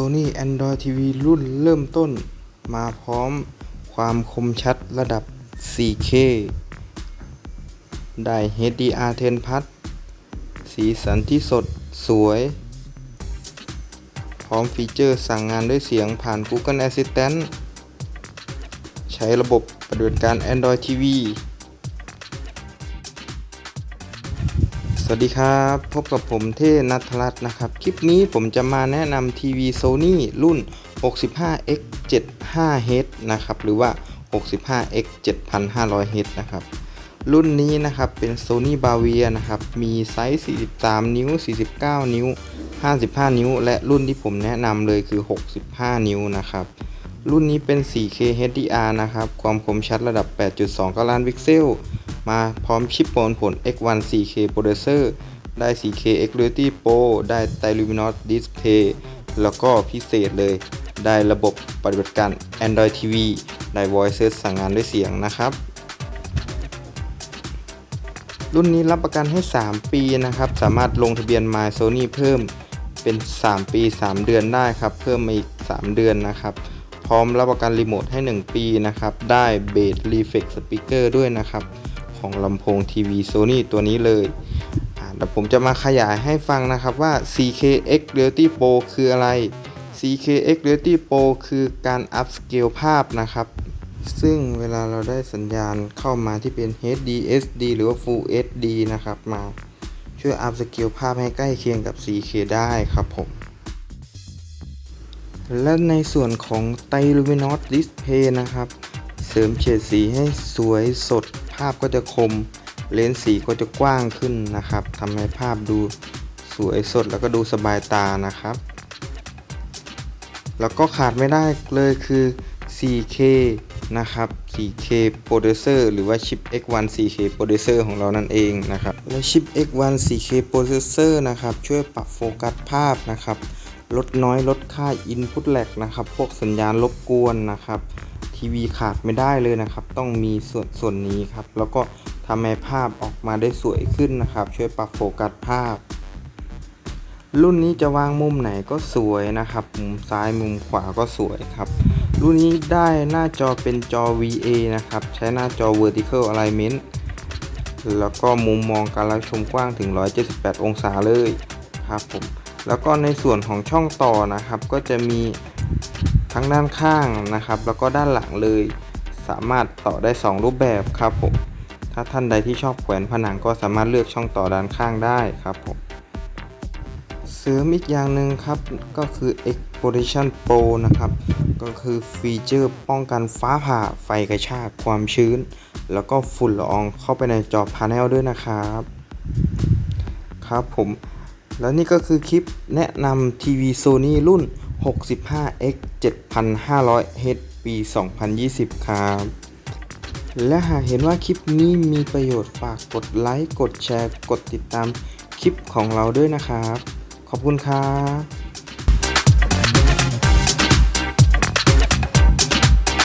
Sony Android TV รุ่นเริ่มต้น มาพร้อมความคมชัดระดับ 4K ได้ HDR 10 Plus สีสันที่สดสวย พร้อมฟีเจอร์สั่งงานด้วยเสียงผ่าน Google Assistant ใช้ระบบปฏิบัติการ Android TV สวัสดีครับ พบกับผมเท่นัทรัตน์นะครับ คลิปนี้ผมจะมาแนะนำทีวี Sony รุ่น 65x 75Hz นะครับ หรือว่า 65x 7500Hz นะครับ รุ่นนี้นะครับเป็น Sony b a v i a นะครับ มีไซส์ 43 นิ้ว 49 นิ้ว 55 นิ้ว และรุ่นที่ผมแนะนำเลยคือ 65 นิ้วนะครับ รุ่นนี้เป็น 4K HDR นะครับ ความคมชัดระดับ 8.2กล้านพิกเซล มาพร้อมชิปโปนผล X1 4K Processor ได้ 4K X Reality Pro ได้ Luminous Display แล้วก็พิเศษเลย ได้ระบบปฏิบัติการ Android TV ได้ Voice Search สั่งงานด้วยเสียงนะครับ รุ่นนี้รับประกันให้ 3 ปีนะครับ สามารถลงทะเบียน My Sony เพิ่มเป็น 3 ปี 3 เดือนได้ครับ เพิ่มมาอีก 3 เดือนนะครับ พร้อมรับประกันรีโมทให้ 1 ปีนะครับ ได้เบสรีเฟกสปีกเกอร์ด้วยนะครับ ของลำโพงทีวี Sony ตัวนี้เลยอ่าเดี๋ยวผมจะมาขยายให้ฟังนะครับว่า CKX Reality Pro คืออะไร CKX Reality Pro คือการอัพสเกลภาพนะครับ ซึ่งเวลาเราได้สัญญาณเข้ามาที่เป็น HD SD หรือว่า Full HD นะครับ มาช่วยอัพสเกลภาพให้ใกล้เคียงกับ 4K ได้ครับผม และในส่วนของ Luminous Display นะครับ เสริมเฉดสีให้สวยสด ภาพก็จะคม เลนส์สีก็จะกว้างขึ้นนะครับทำให้ภาพดูสวยสดแล้วก็ดูสบายตานะครับ แล้วก็ขาดไม่ได้เลยคือ 4K นะครับ 4K Processor หรือว่าชิป X1 4K Processor ของเรานั่นเองนะครับ และชิป X1 4K Processor นะครับ ช่วยปรับโฟกัสภาพนะครับ ลดน้อยลดค่า Input lag นะครับ พวกสัญญาณรบกวนนะครับ ทีวีขาดไม่ได้เลยนะครับ ต้องมีส่วนส่วนนี้ครับ แล้วก็ทำให้ภาพออกมาได้สวยขึ้นนะครับ ช่วยปรับโฟกัสภาพ รุ่นนี้จะวางมุมไหนก็สวยนะครับ มุมซ้ายมุมขวาก็สวยครับ รุ่นนี้ได้หน้าจอเป็นจอ VA นะครับ ใช้หน้าจอ vertical alignment แล้วก็มุมมองการรับชมกว้างถึง 178 องศาเลยครับผม แล้วก็ในส่วนของช่องต่อนะครับ ก็จะมี ทั้งด้านข้างนะครับ แล้วก็ด้านหลังเลย สามารถต่อได้ 2 รูปแบบครับผมถ้าท่านใดที่ชอบแขวนผนังก็สามารถเลือกช่องต่อด้านข้างได้ครับผมเสริมอีกอย่างหนึ่งครับก็คือ Exploration Pro นะครับ ก็คือฟีเจอร์ป้องกันฟ้าผ่าไฟกระชากความชื้น แล้วก็ฝุ่นละอองเข้าไปในจอพาเนลด้วยนะครับ ครับผม แล้วนี่ก็คือคลิปแนะนำทีวี Sony รุ่น 65x 7500 h ปี 2020 ครับ และหากเห็นว่าคลิปนี้มีประโยชน์ฝากกดไลค์ กดแชร์ กดติดตามคลิปของเราด้วยนะครับ ขอบคุณครับ